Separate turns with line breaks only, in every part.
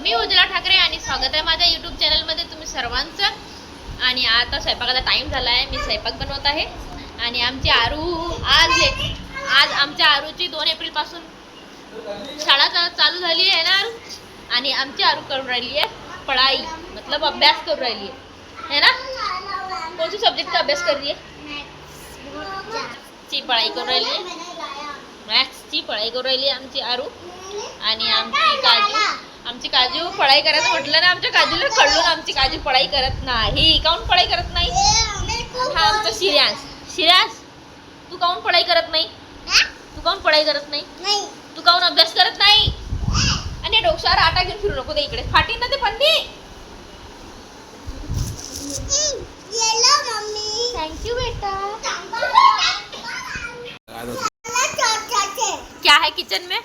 मी उज्ज्वला ठाकरे आणि स्वागत आहे माझ्या यूट्यूब चॅनलमध्ये तुम्ही सर्वांचं आणि आता स्वयंपाकाचा टाईम झाला आहे मी स्वयंपाक बनवत आहे. आणि आमची आरू आज आज आमच्या आरूची दोन एप्रिलपासून शाळा चा- चालू झाली आहे ना. आरू आणि आमची आरू करून राहिली आहे. पढाई मतलब अभ्यास करून राहिली आहे. है ना? कोणती सब्जेक्टचा अभ्यास कर रही है ची पढाई करून राहिली आहे. मॅथ्सची पढाई करून राहिली आहे आमची आरू. आणि आमची काजू. आमची काजू फळाई करायचं म्हटलं ना आमच्या काजूला कळून आमची काजू फळाई करत नाही. काऊन फळाई करत नाही? हा आमचा शिर्यास शिर्यांश तू काऊन पढाई करत नाही? तू काऊन पढाई करत नाही? तू काऊन अभ्यास करत नाही? आणि डोक्यावर आटा घेऊन फिरू नको ते इकडे. फाटी ना ते पन्नी थँक्यू बेटा क्या है किचन में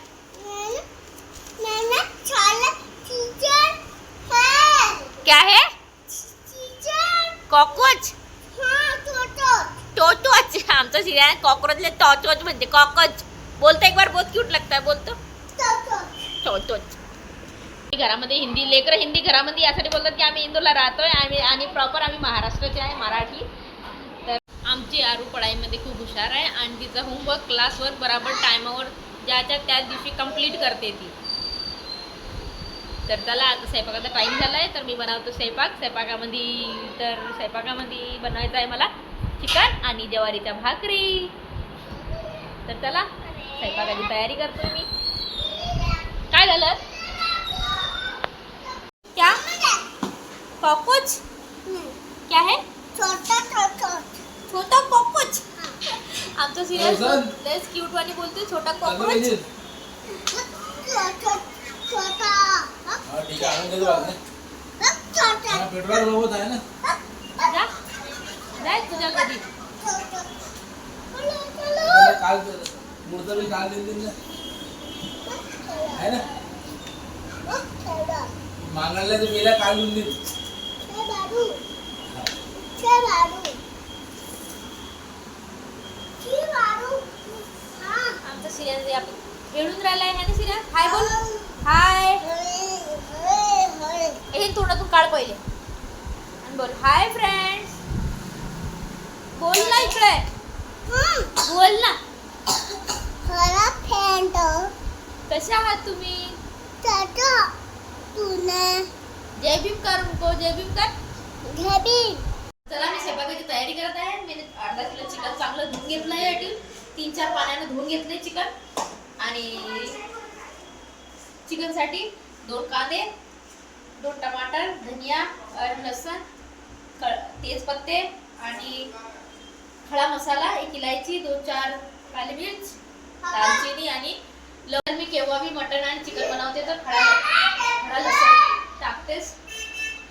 क्या है कॉकरोच टोटोच है कॉकरोचले टॉचोच म्हणते. कॉकच बोलतो एक बार बहुत क्यूट लगता है बोलतो टॉचोच घरामध्ये हिंदी लेकर हिंदी घरामध्ये यासाठी बोलतात की आम्ही इंदूरला राहतोय. आम्ही आणि प्रॉपर आम्ही महाराष्ट्राचे आहे मराठी. तर आमची आरू पढाईमध्ये खूप हुशार आहे आणि तिचा होमवर्क क्लासवर बराबर टायमावर ज्याच्या त्याच दिवशी कंप्लीट करते ती. तर चला आता स्वयंपाकाचा टाईम झाला आहे तर मी बनवतो स्वयंपाक. स्वयंपाकामध्ये तर स्वयंपाकामध्ये बनवायचं आहे मला. चिकन आणि ज्वारीच्या भाकरी. तर चला स्वयंपाकाची तयारी करतो मी. काय झालं? क्या? कॉकरोच? क्या है? छोटा कॉकरोच? आमचं सिरियल. लयच क्यूट वाणी बोलते छोटा
हा आज नाही. हा, पेट्रोल सोबत आहे ना.
जाय तुझ्या कधी
त्याला काल मुर्दा बी काल देऊन ना आहे ना? मागायला तर मेला काल
आमचं आपण खेळून राहिलाय है ना सिरियल? हाय बोल. हाय. हे तोंडातून काढ पहिले. आणि बोल हाय फ्रेंड्स बोल ना इकडे. बोल ना. कसे आहात तुम्ही? जय भीम कर उनको जय भीम कर. चला मी स्वयंपाकाची तयारी करत आहे. मी अर्धा किलो चिकन चांगलं धुवून घेतलं आहे याठी तीन चार पाण्याने धुवून घेतले चिकन. आणि चिकनसाठी दोन कांदे दोन टमाटर धनिया लसण क तेजपत्ते आणि खडा मसाला एक इलायची दोन चार काली मिर्च दालचिनी आणि लवण मी केव्हा बी मटण आणि चिकन बनवते तर खडा खडा लसण टाकतेच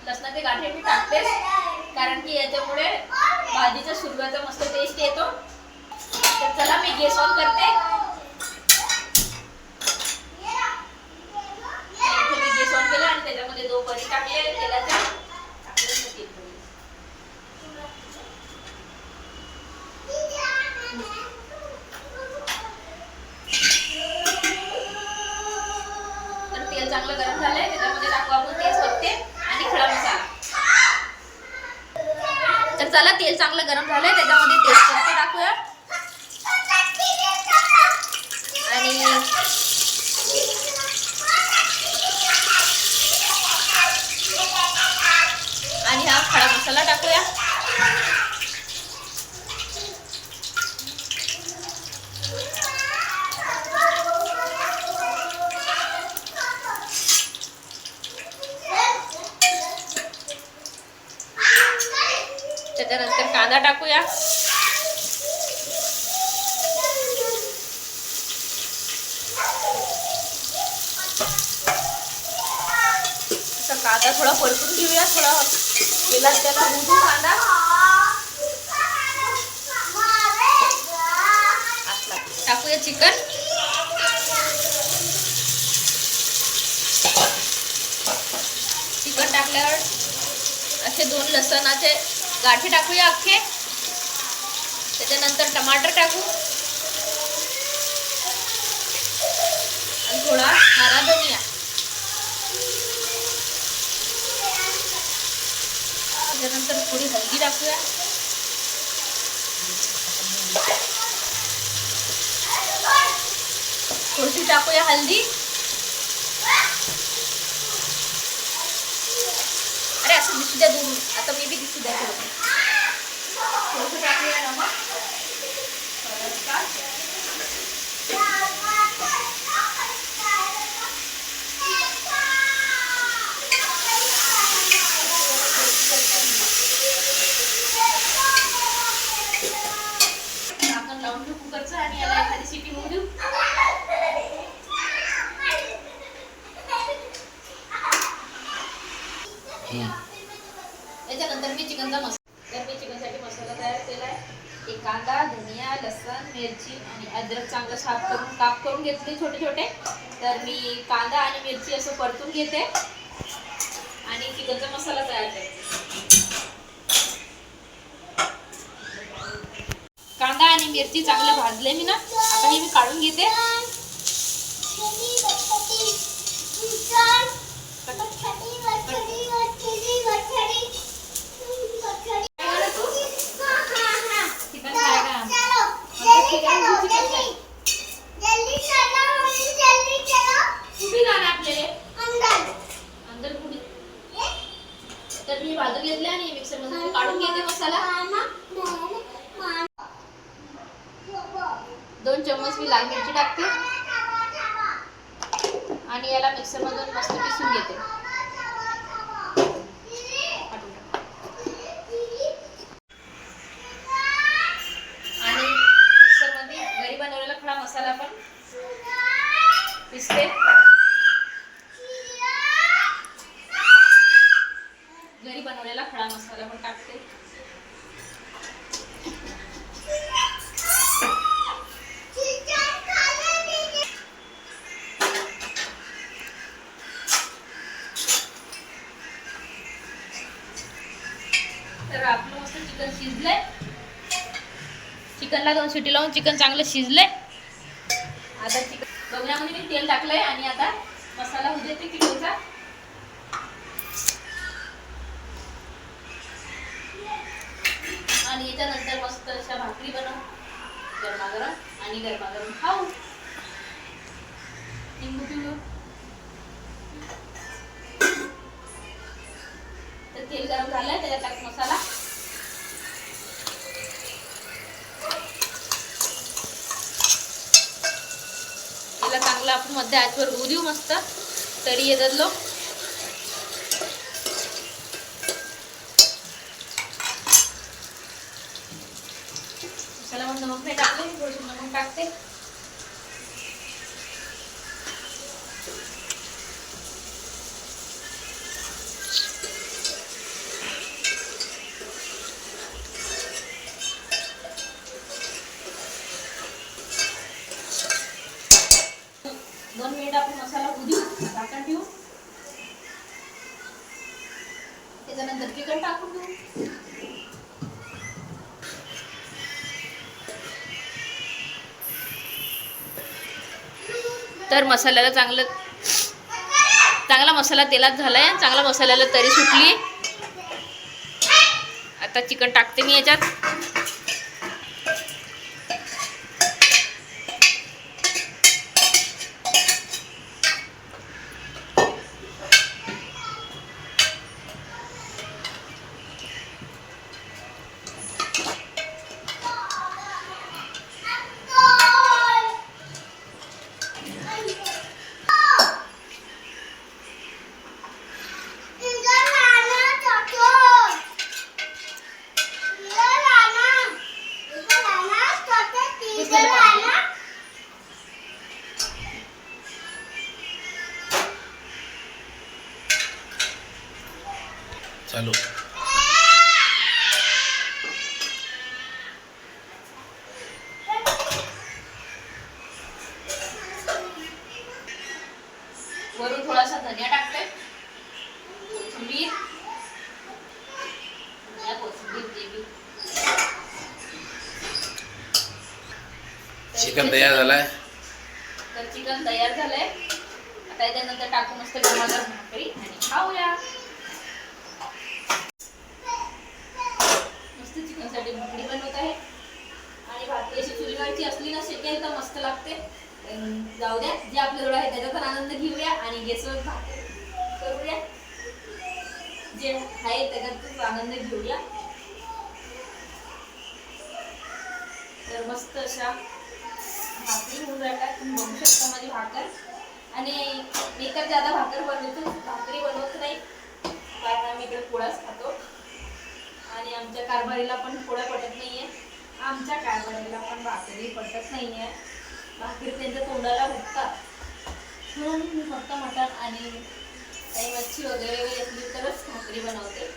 लसणाचे गाठे मी टाकतेच कारण की याच्यामुळे भाजीचा सुरव्याचा मस्त टेस्ट येतो. तर चला मी गॅस ऑन करते. मी गॅस ऑन केला आणि त्याच्यामध्ये दोन कढी टाकले. तेलाच्या टाकले मग तेल कढी. तर तेल चांगलं गरम झालंय त्याच्यामध्ये टाकू आपण तेजपत्ते आणि खडा मसाला तर चला तेल चांगलं गरम झालंय त्याच्यामध्ये तेजपत्ते टाकूया आणि आणि हा खडा मसाला टाकूया त्याच्यानंतर कांदा टाकूया त्याला थोडा परतून घेऊया थोडा तेलात त्याला भुजून कांदा टाकूया चिकन. चिकन टाकल्यावर असे दोन लसणाचे गाठी टाकूया अख्खे. त्याच्यानंतर टमाटर टाकू. आणि थोडा हरा धनिया. त्याच्यानंतर थोडी हळदी टाकूया. थोडीशी टाकूया हल्दी अरे असं दिसू द्या दूर आता मी बी दिसू द्या थोडं. थोडंसं टाकूया नमक परत टाक. झाकण लावून घेऊ कुकरचं आणि याला एखादी सिटी होऊ देऊ त्याच्यानंतर मी चिकनचा मसाला तर मी चिकनसाठी मसाला तयार केला आहे. एक कांदा धनिया लसण मिरची आणि अद्रक चांगलं साफ करून काप करून घेतले छोटे छोटे. तर मी कांदा आणि मिरची असं परतून घेते. आणि चिकनचा मसाला तयार करते. कांदा आणि मिरची चांगलं भाजले मी ना आता हे मी काढून घेते काय झालं तू? चिकन खायला कुठे जाणार आपल्याला अंदर कुठे तर मी भाजून घेतले आणि मिक्सरमध्ये काढून घेते मसाला दोन चम्मच मी लाल मिरची टाकते. आणि याला मिक्सर मधून मस्त पिसून घेते. आणि मिक्सरमध्ये घरी बनवलेला खडा मसाला पण पिसते. घरी बनवलेला खडा मसाला पण टाकते. सिटी लावून चिकन चांगलं शिजलंय. आता चिकन बघण्यामध्ये मी तेल टाकलंय आणि आता मसाला होऊ देते चिकनचा. आणि याच्यानंतर मस्त अशा भाकरी बनव. गरमागरम आणि गरमागरम खाऊ. लिंबू पिंबू तर तेल गरम झालंय त्याच्यात टाक मसाला याला चांगलं आपण मध्ये आजवर होऊ देऊ मस्त. तरी येतात लोक मसाला मग नमक नाही टाकले नमक टाकते. दोन मिनिट आपण मसाला होऊ देऊ झाकण ठेवू. त्याच्यानंतर चिकन टाकून देऊ तर मसाल्याला चांगलं चांगला मसाला तेलात झालाय चांगला मसाल्याला तरी सुटली. आता चिकन टाकते मी याच्यात.
चालू.
वरून थोडासा धनिया टाकते कोथिंबीर.
चिकन तयार झालाय.
तर चिकन तयार झालंय. आता याच्यानंतर टाकू मस्त गरमागरम भाकरी आणि खाऊया. नाही तर मस्त लागते. जाऊ द्या. जे आपल्याजवळ आहे त्याचा पण आनंद घेऊया आणि गॅसवर भाकर करूया. जे आहे त्याच्यातच आनंद घेऊया. तर मस्त अशा भाकरी होऊन राहिल्या तुम्ही बघू शकता माझी भाकर. आणि मी तर ज्यादा भाकर बनवतो भाकरी बनवत नाही. कारण आम्ही इकडे पोळाच खातो. आणि आमच्या कारभारीला पण पोळ्या पटत नाहीये. आमच्या कारभारीला पण भाकरी पटत आहे भाकरी त्यांच्या तोंडाला भुकतात. म्हणून मी फक्त मटण आणि काही मच्छी वगैरे वगैरे असली तरच भाकरी बनवते.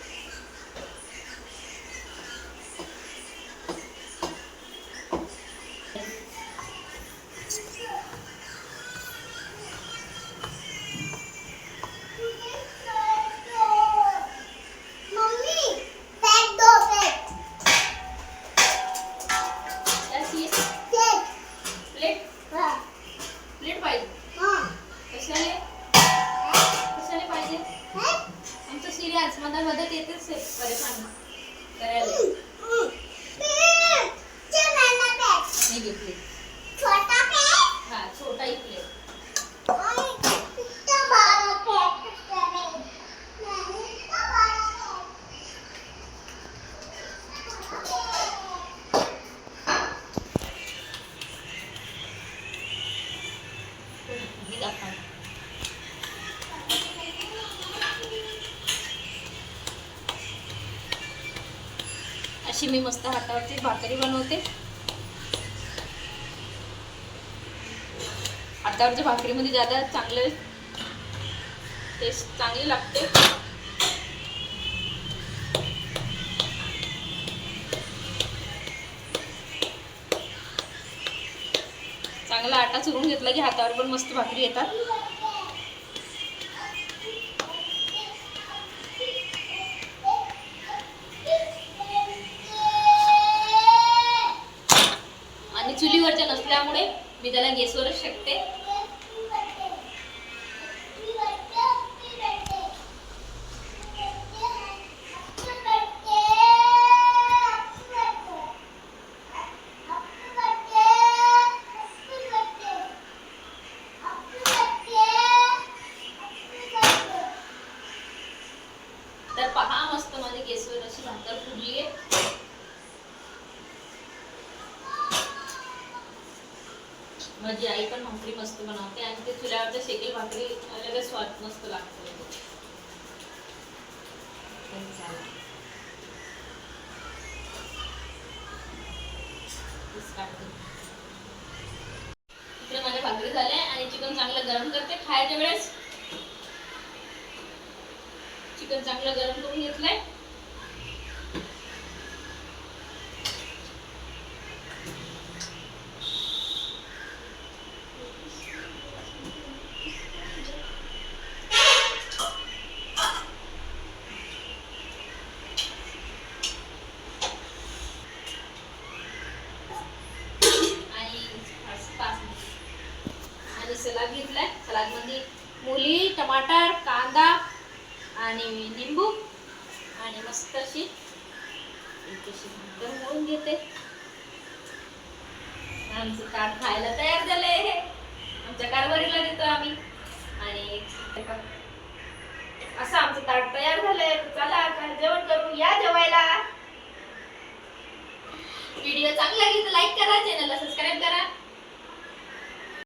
अशी मी मस्त हातावरती भाकरी बनवते. हातावरच्या भाकरीमध्ये ज्यादा चांगले टेस्ट चांगली लागते. चांगला आटा चुरून घेतला की हातावर पण मस्त भाकरी येतात. असल्यामुळे मी त्याला गेसवरच शकते तर पहा मस्त माझी गॅसवर अशी भाकर फुडली आहे माझी आई पण भाकरी मस्त बनवते आणि ते चुल्यावरच्या शेकेल भाकरी लगेच स्वाद मस्त लागतो. इकडे माझ्या भाकरी झाल्या आणि चिकन चांगलं गरम करते खायच्या वेळेस. चिकन चांगलं गरम करून घेतलंय आणि पाच पाच आणि सलाद घेतलाय सलादमध्ये मुली टमाटर कांदा आणि लिंबू आणि मस्त अशी तशी भाकर घेते. आमचं ताट खायला तयार झालंय आमच्या कारभारीला देतो आम्ही. आणि असं आमचं ताट तयार झालंय. चला जेवण करू. या जेवायला. व्हिडिओ चांगला लागली तर लाईक करा चॅनलला सबस्क्राईब करा.